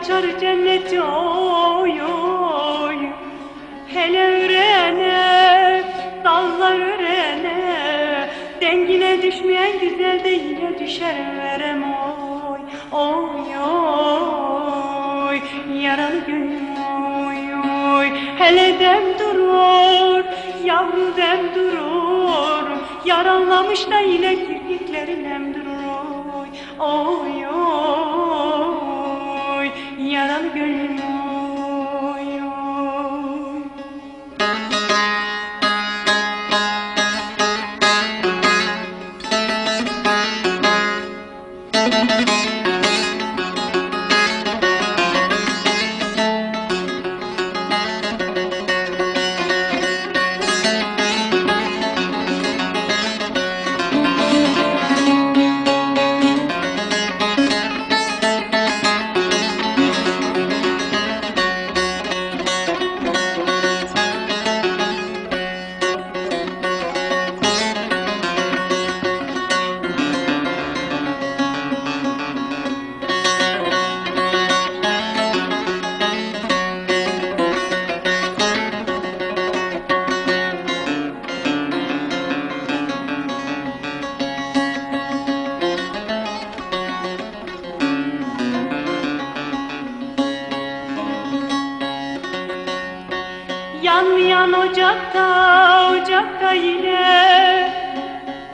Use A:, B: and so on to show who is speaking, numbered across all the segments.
A: Açar cenneti oy oy. Hele örene dallar örene. Dengine düşmeyen güzel de yine düşer verem oy Oy oy. Yaralı gönlüm oy oy. Hele dem durur yavru dem durur. Yaralanmış da yine kirpiklerin hem durur oy Oy oy yaralı Yanmayan ocakta, ocakta yine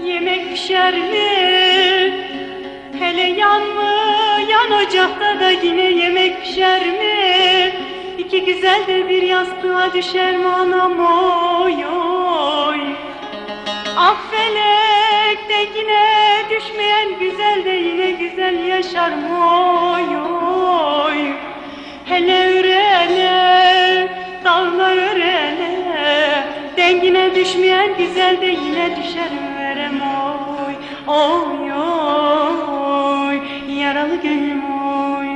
A: yemek pişer mi? Hele yanmayan ocakta da yine yemek pişer mi? İki güzel de bir yastığa düşer mi anam oy oy? Ah felek de yine düşmeyen güzel de yine güzel yaşar mı oy oy? Düşmeyen güzel de yine düşer verem oy Oy oy, yaralı gönlüm oy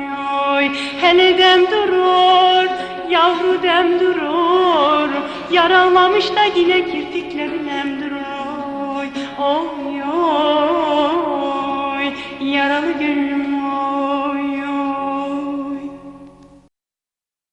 A: oy. Hele dem durur, yavru dem durur. Yaralamış da yine kirpiklerin hem durur Oy oy,